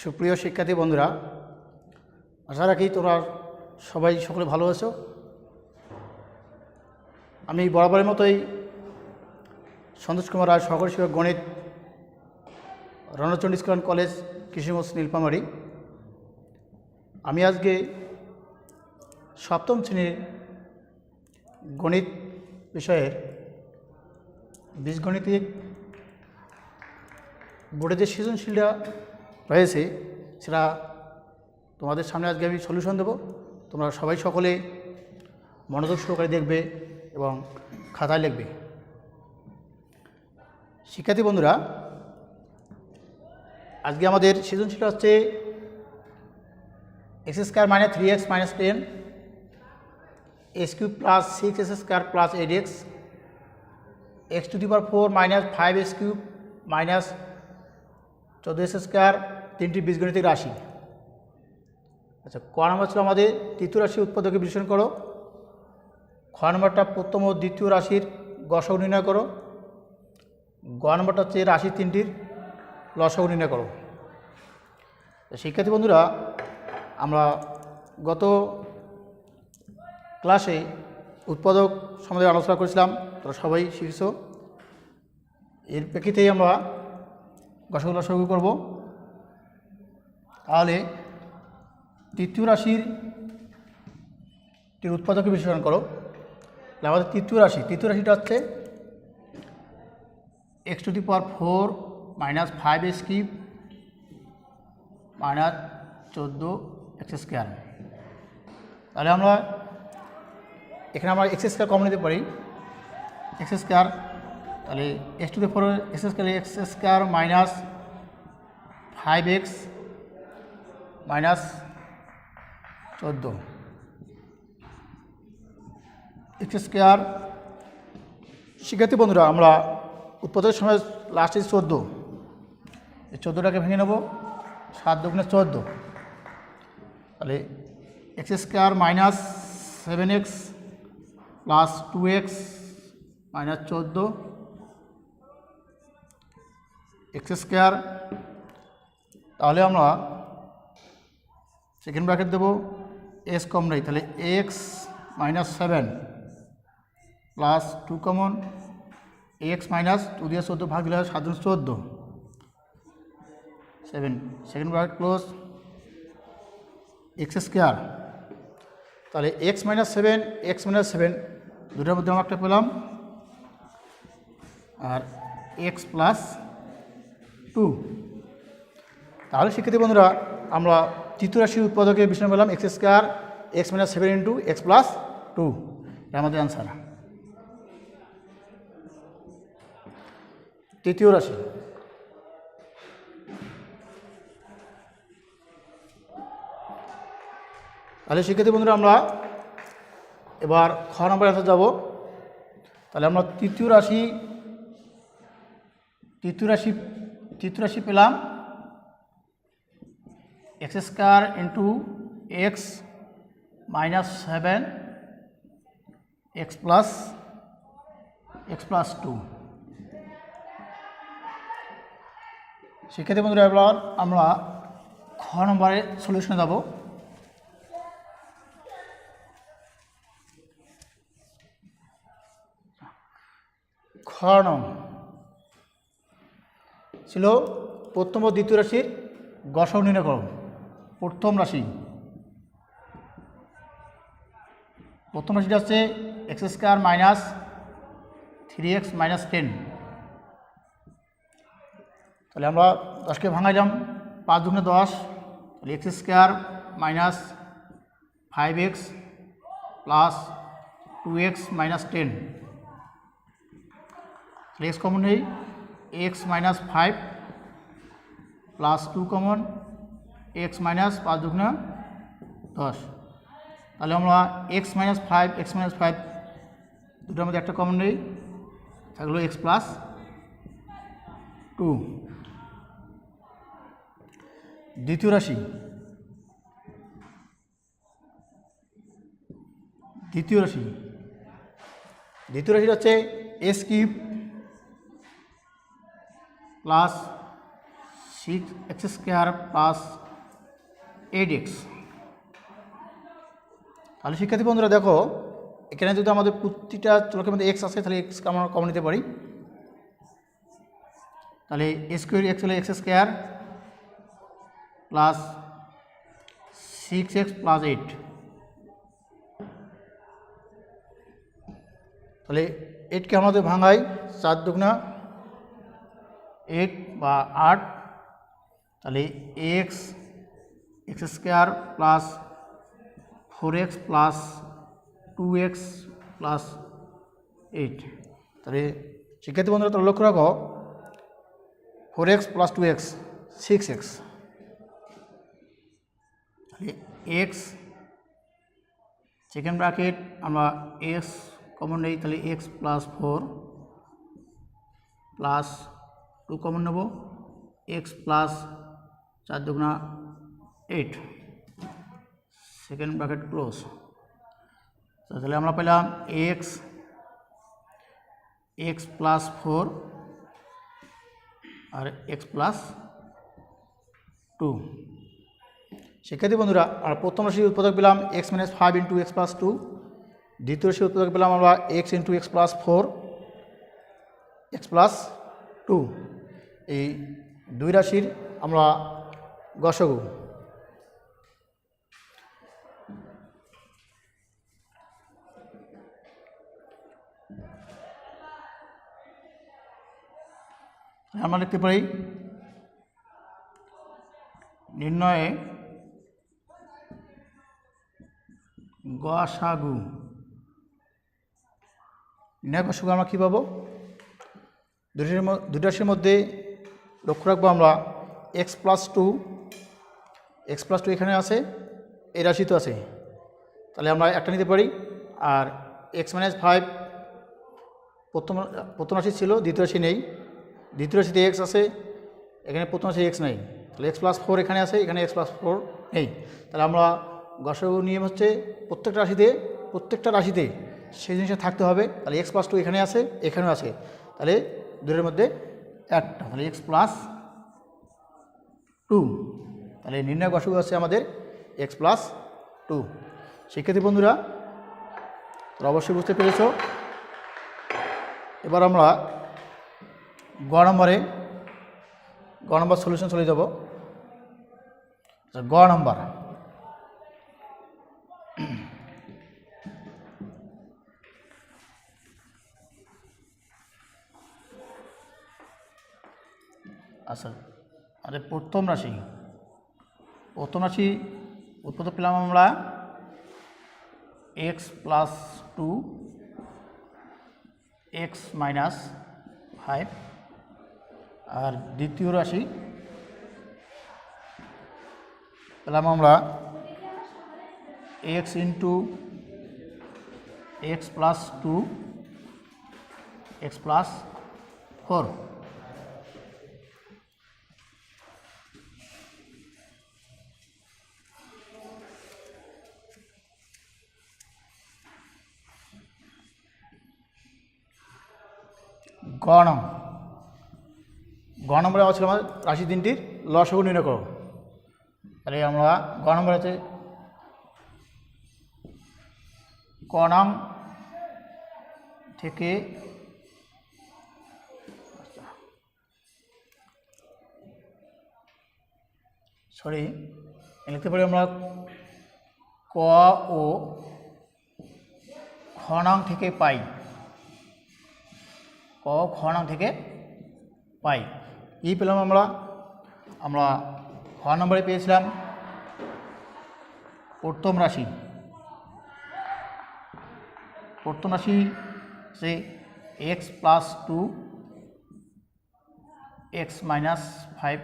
সুপ্রিয় শিক্ষার্থী বন্ধুরা, আশা রাখি তোমরা সবাই সকলে ভালো আছো। আমি বরাবরের মতোই সন্তোষ কুমার রায়, সহকারী শিক্ষক গণিত, রণচণ্ডী স্কুল অ্যান্ড কলেজ কৃষিমোস নীলপামারি আমি আজকে সপ্তম শ্রেণির গণিত বিষয়ের বীজগণিতিক বোর্ডে যে সৃজনশীলটা রয়েছে, সেটা তোমাদের সামনে আজকে আমি সলিউশন দেবো। তোমরা সবাই সকলে মনোযোগ সহকারে দেখবে এবং খাতায় লিখবে। শিক্ষার্থী বন্ধুরা, আজকে আমাদের সৃজনশীল হচ্ছে x square minus three x minus ten x cube plus six x square plus eight x x to the power four minus five x cube minus চোদ্দ এক্স স্কোয়ার তিনটি বীজগণিতিক রাশি। আচ্ছা ক নম্বর ছিল আমাদের তৃতীয় রাশি উৎপাদকে বিশ্লেষণ করো। খ নম্বরটা প্রথম ও দ্বিতীয় রাশির গসক নির্ণয় করো। গ নম্বরটা হচ্ছে রাশি তিনটির লসক নির্ণয় করো। শিক্ষার্থী বন্ধুরা, আমরা গত ক্লাসে উৎপাদক সম্বন্ধে আলোচনা করেছিলাম তোরা সবাই শিখছ। এর প্রেক্ষিতেই আমরা গসক লসক করব। তাহলে তৃতীয় রাশির টির উৎপাদকে বিশ্লেষণ করো। আমাদের তৃতীয় রাশি, তৃতীয় রাশিটা হচ্ছে x to the power four minus five x cube minus চোদ্দ এক্স স্কোয়ার তাহলে আমরা এখানে আমরা এক্স স্কোয়ার কম নিতে পারি। এক্স স্কোয়ার তাহলে x to the four x square x square minus five x minus চোদ্দ। এক্স স্কোয়ার শিক্ষার্থী বন্ধুরা, আমরা উৎপাদনের সময় লাস্টে চোদ্দ। এই চোদ্দোটাকে ভেঙে নেব, সাত দুগুণে চোদ্দ। তাহলে x square minus seven x plus two x minus চোদ্দ। এক্স স্কোয়ার তাহলে আমরা সেকেন্ড ব্র্যাকেট দেবো এস কম নেই, তাহলে x minus seven plus two common x minus two দিয়ে চোদ্দ ভাগ দিলে হয় সাত চোদ্দ। Seven second bracket close x square তাহলে x minus seven x minus seven দুটার মধ্যে আমরা একটা পেলাম, আর এক্স প্লাস টু তাহলে শিক্ষার্থী বন্ধুরা, আমরা তৃতীয় রাশির উৎপাদকের বিষয় পেলাম x square x minus seven into x plus two আমাদের অ্যান্সার তৃতীয় রাশি। তাহলে শিক্ষার্থী বন্ধুরা, আমরা এবার খ নম্বর অ্যান্সার যাব। তাহলে আমরা তৃতীয় রাশি তৃতীয় রাশি তৃতীয় রাশি পেলাম x square into x minus seven, x plus x plus two. শিক্ষার্থী বন্ধুরা, এবার আমরা খ নম্বরে সলিউশনে যাব খ নং। ছিল প্রথম ও দ্বিতীয় রাশির গসক নির্ণয় প্রথম রাশি। প্রথম রাশিটা হচ্ছে x square minus three x minus ten তাহলে আমরা দশকে ভাঙাইলাম পাঁচ দুগুণে দশ, তাহলে x square minus five x plus two x minus ten তাহলে এক্স কমন নেই x minus five plus two common x minus পাঁচ দুগুণে দশ। তাহলে আমরা x minus five x minus five দুটোর মধ্যে একটা কমন নেই। থাকল এক্স প্লাস টু দ্বিতীয় রাশি। দ্বিতীয় রাশি। দ্বিতীয় রাশি হচ্ছে S cube plus six X square plus eight X তাহলে শিক্ষার্থী বন্ধুরা দেখো, এখানে যদি আমাদের প্রতিটা চলকের মধ্যে এক্স আসে, তাহলে এক্স আমরা কমন নিতে পারি। তাহলে স্কোয়ার এক্স হলে X square plus six X plus eight তাহলে এইটকে আমাদের ভাঙাই চার দুগুণা এইট বা আট। তাহলে X X square plus four X plus two X plus eight. তাহলে শিক্ষার্থী বন্ধুরা তাহলে লক্ষ্য রাখো। Four X plus two X six X. তাহলে এক্স সেকেন্ড ব্র্যাকেট আমরা এক্স কমন নেই তাহলে X plus four plus two common নেব। এক্স প্লাস চার দুগুণা এইট। সেকেন্ড ব্র্যাকেট ক্লোজ তাহলে আমরা পেলাম এক্স এক্স প্লাস ফোর আর এক্স প্লাস টু শিক্ষার্থী বন্ধুরা, আর প্রথম রাশির উৎপাদক পেলাম X minus five into X plus two দ্বিতীয় রাশির উৎপাদক পেলাম আমরা X into X plus four X plus two এই দুই রাশির আমরা গসগু। আমরা লিখতে পারি নির্ণয়ে গসাগু। নির্ণয় গসাগু আমরা কী পাবো? দুটির দুটি রাশির মধ্যে লক্ষ্য রাখব আমরা X plus two X plus two এখানে আছে, এই রাশি তো আছে। তাহলে আমরা একটা নিতে পারি, আর এক্স মাইনাস ফাইভ প্রথম প্রথম রাশি ছিল, দ্বিতীয় রাশি নেই। দ্বিতীয় রাশিতে এক্স আছে, এখানে প্রথম রাশি এক্স নেই। তাহলে এক্স প্লাস ফোর এখানে আছে, এখানে এক্স প্লাস ফোর নেই। তাহলে আমরা গসাগু নিয়ম হচ্ছে প্রত্যেকটা রাশিতে প্রত্যেকটা রাশিতে সেই জিনিসটা থাকতে হবে। তাহলে এক্স প্লাস টু এখানে আছে, এখানেও আছে। তাহলে দুটোর মধ্যে একটা তাহলে এক্স প্লাস টু তাহলে নির্ণয় গসাগু আছে আমাদের এক্স প্লাস টু শিক্ষার্থী বন্ধুরা তোরা অবশ্যই বুঝতে পেরেছ। এবার আমরা গ নম্বরে গ নম্বর সলিউশন চলে যাব। আচ্ছা, গ নম্বর। আচ্ছা আমাদের প্রথম রাশি। প্রথম রাশি উৎপত্তি পেলাম আমরা X plus two X minus five আর দ্বিতীয় রাশি পেলাম আমরা X into X plus two X plus four গ নং গ নম্বরে ছিল আমাদের রাশি তিনটির লসগু নির্ণয় করো। তাহলে আমরা গ নম্বরে আছে ক নাম থেকে সরি লিখতে পারি আমরা ক ও খনাং থেকে পাই। ক খ নাম থেকে পাই। কী পেলাম আমরা আমরা খ নম্বরে পেয়েছিলাম প্রথম রাশি প্রথম রাশি সে X plus two X minus five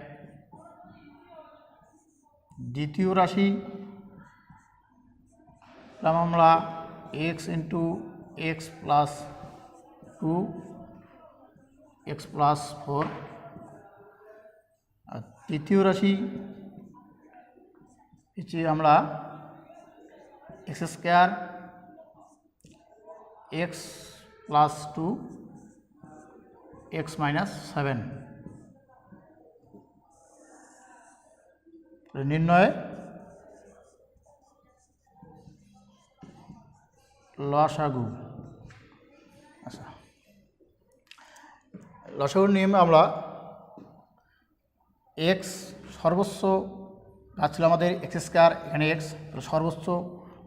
দ্বিতীয় রাশি পেলাম আমরা X into X plus two X plus four তৃতীয় রাশি হচ্ছে আমরা X square X plus two X minus seven নির্ণয়ে লসাগু আচ্ছা। লসাগুর নিয়মে আমরা এক্স সর্বোচ্চ কাজ ছিল আমাদের এক্স স্কোয়ার এখানে এক্স, তাহলে সর্বোচ্চ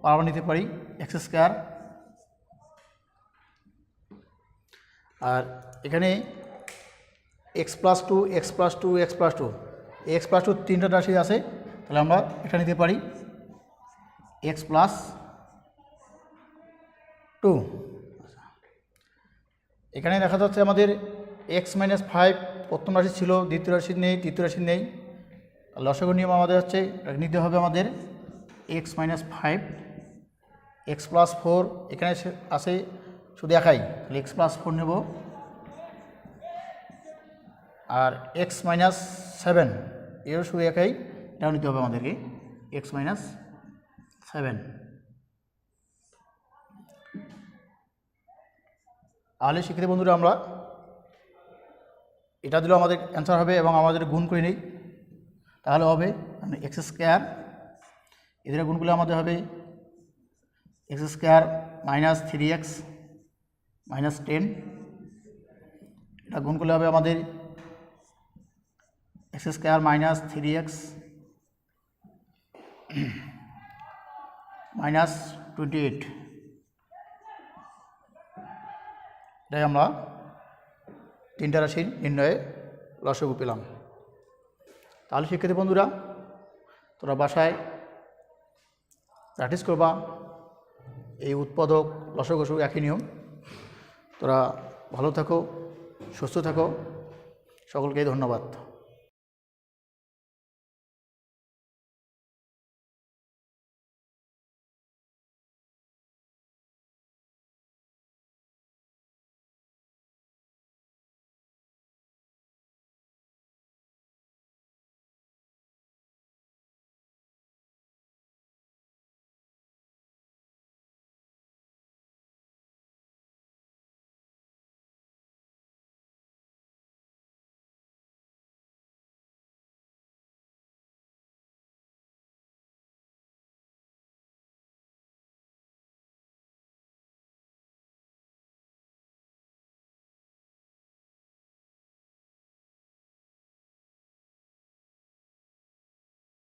পাওয়ার নিতে পারি এক্স স্কোয়ার। আর এখানে X plus two, X plus two, X plus two, X plus two তিনটা রাশি আছে, তাহলে আমরা এটা নিতে পারি এক্স প্লাস টু। এখানে দেখা যাচ্ছে আমাদের এক্স মাইনাস ফাইভ প্রথম রাশি ছিল, দ্বিতীয় রাশি নেই, তৃতীয় রাশি নেই। লসগু নিয়ম আমাদের হচ্ছে, নিতে হবে আমাদের X minus five X plus four এখানে সে- আছে, শুধু একাই। তাহলে এক্স প্লাস ফোর নেব। আর এক্স মাইনাস সেভেন এরও শুধু একাই, এটাও নিতে হবে আমাদেরকে এক্স মাইনাস সেভেন তাহলে শিক্ষিত বন্ধুরা আমরা এটা দিলেও আমাদের অ্যান্সার হবে এবং আমাদের গুণ করে নেই, তাহলে হবে এক্স স্কোয়ার এদের গুণগুলো আমাদের হবে X square minus three X minus ten এটা গুণ করলে হবে আমাদের X square minus three X minus twenty eight এটাই আমরা তিনটা নির্ণয়ে লসগু পেলাম। তাহলে শিক্ষার্থী বন্ধুরা তোরা বাসায় প্র্যাকটিস করবা। এই উৎপাদক লসগসু একই নিয়ম। তোরা ভালো থাকো, সুস্থ থাকো। সকলকে ধন্যবাদ।